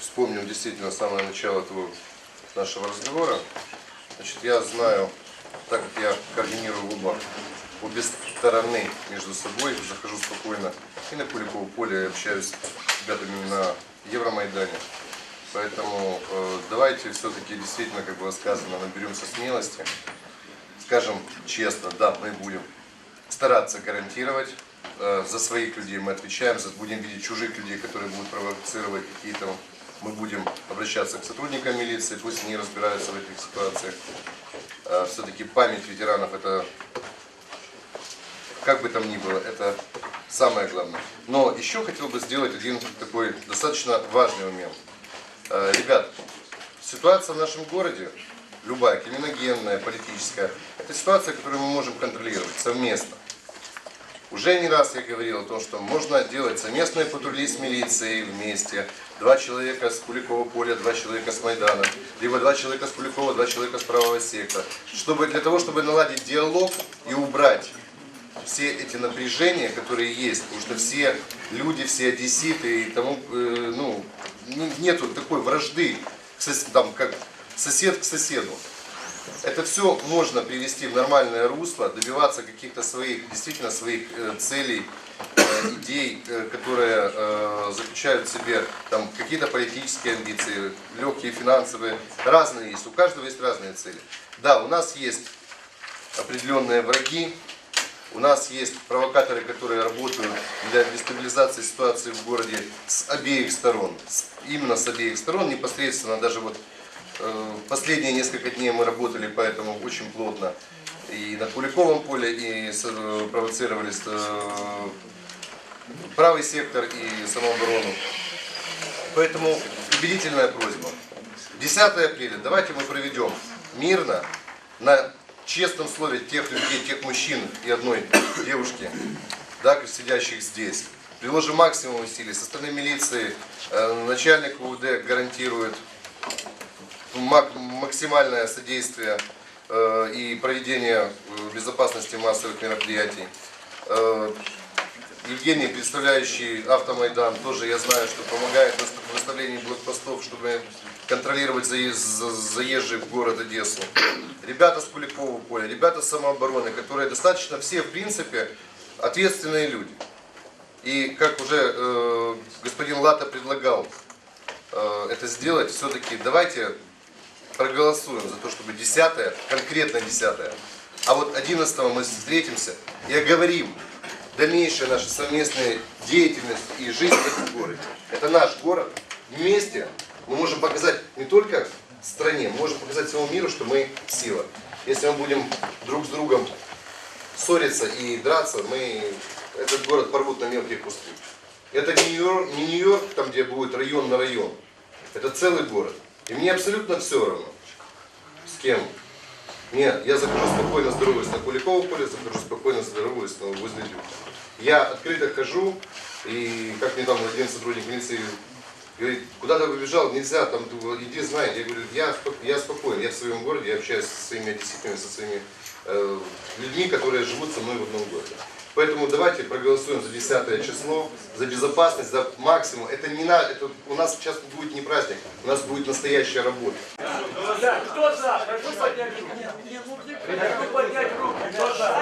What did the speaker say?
вспомним действительно самое начало этого нашего разговора. Значит, я знаю, так как я координирую оба, обе стороны между собой, захожу спокойно и на Куликово поле, общаюсь с ребятами на Евромайдане. Поэтому э, давайте все-таки действительно, как было сказано, наберемся смелости. Скажем честно, да, мы будем стараться гарантировать. Э, За своих людей мы отвечаем, будем видеть чужих людей, которые будут провоцировать какие-то... Мы будем обращаться к сотрудникам милиции, пусть они разбираются в этих ситуациях. Все-таки память ветеранов это, как бы там ни было, это самое главное. Но еще хотел бы сделать один такой достаточно важный момент. Э, Ребят, ситуация в нашем городе, любая, криминогенная, политическая, это ситуация, которую мы можем контролировать совместно. Уже не раз я говорил о том, что можно делать совместные патрули с милицией вместе. Два человека с Куликова поля, два человека с Майдана. Либо два человека с Куликова, два человека с правого сектора. Чтобы, для того, чтобы наладить диалог и убрать все эти напряжения, которые есть, потому что все люди, все одесситы и тому, э, ну, не- нету такой вражды, там, как сосед к соседу. Это все можно привести в нормальное русло, добиваться каких-то своих, действительно своих э, целей, э, идей, э, которые заключают в себе там, какие-то политические амбиции, легкие, финансовые, разные есть, у каждого есть разные цели. Да, у нас есть определенные враги, у нас есть провокаторы, которые работают для дестабилизации ситуации в городе с обеих сторон. Именно с обеих сторон, непосредственно даже вот последние несколько дней мы работали поэтому очень плотно и на Куликовом поле, и э, провоцировали э, правый сектор и самооборону. Поэтому убедительная просьба. 10 апреля давайте мы проведем мирно, на честном слове тех людей, тех мужчин и одной девушки, да, сидящих здесь. Приложим максимум усилий. Со стороны милиции э, начальник УВД гарантирует максимальное содействие э, и проведение э, безопасности массовых мероприятий. Э, Евгений, представляющий Автомайдан, тоже я знаю, что помогает в выставлении блокпостов, чтобы контролировать заезд, за- заезжий в город Одессу. Ребята с Куликова поля, ребята с самообороны, которые достаточно все, в принципе, ответственные люди. И как уже э, господин Лата предлагал э, это сделать, все-таки давайте проголосуем за то, чтобы 10 конкретно 10 а вот 11 мы встретимся и оговорим дальнейшую нашу совместную деятельность и жизнь в этом городе. Это наш город. Вместе мы можем показать не только стране, мы можем показать всему миру, что мы сила. Если мы будем друг с другом ссориться и драться, мы этот город порвут на мелкие куски. Это не Нью-Йорк, там где будет район на район. Это целый город. И мне абсолютно все равно, с кем. Нет, я захожу спокойно, здороваюсь на Куликово поле, захожу спокойно, здороваюсь на- возле Дюка. Я открыто хожу, и как мне там один сотрудник милиции говорит, куда ты побежал, нельзя, там, иди знай. Я говорю, я, я спокоен, я в своем городе, я общаюсь со своими одесситами, со своими э, людьми, которые живут со мной в одном городе. Поэтому давайте проголосуем за 10 число, за безопасность, за максимум. Это не на, это у нас сейчас будет не праздник, у нас будет настоящая работа. Да, кто за? Прошу поднять руку. Прошу поднять руку. Кто за?